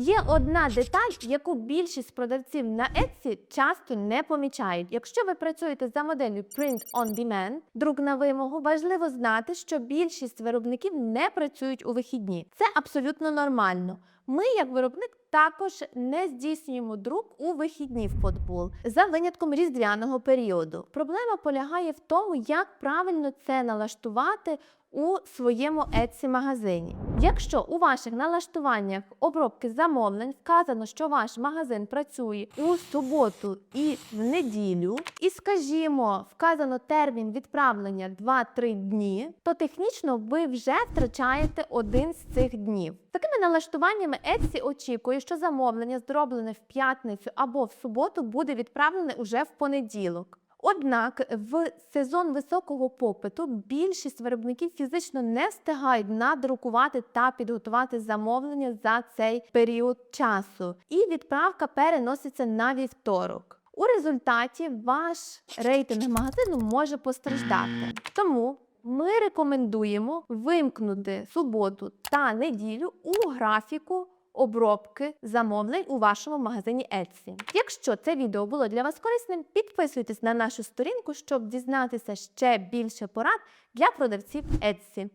Є одна деталь, яку більшість продавців на Etsy часто не помічають. Якщо ви працюєте за моделлю Print on Demand, друк на вимогу, важливо знати, що більшість виробників не працюють у вихідні. Це абсолютно нормально. Ми, як виробник, також не здійснюємо друк у вихідні в подбул за винятком різдвяного періоду. Проблема полягає в тому, як правильно це налаштувати у своєму Etsy магазині. Якщо у ваших налаштуваннях обробки замовлень вказано, що ваш магазин працює у суботу і в неділю, і, скажімо, вказано термін відправлення 2-3 дні, то технічно ви вже втрачаєте один з цих днів. Такими налаштуваннями Etsy очікує, що замовлення, зроблене в п'ятницю або в суботу, буде відправлене уже в понеділок. Однак в сезон високого попиту більшість виробників фізично не встигають надрукувати та підготувати замовлення за цей період часу, і відправка переноситься на вівторок. У результаті ваш рейтинг магазину може постраждати. Тому ми рекомендуємо вимкнути суботу та неділю у графіку обробки замовлень у вашому магазині Etsy. Якщо це відео було для вас корисним, підписуйтесь на нашу сторінку, щоб дізнатися ще більше порад для продавців Etsy.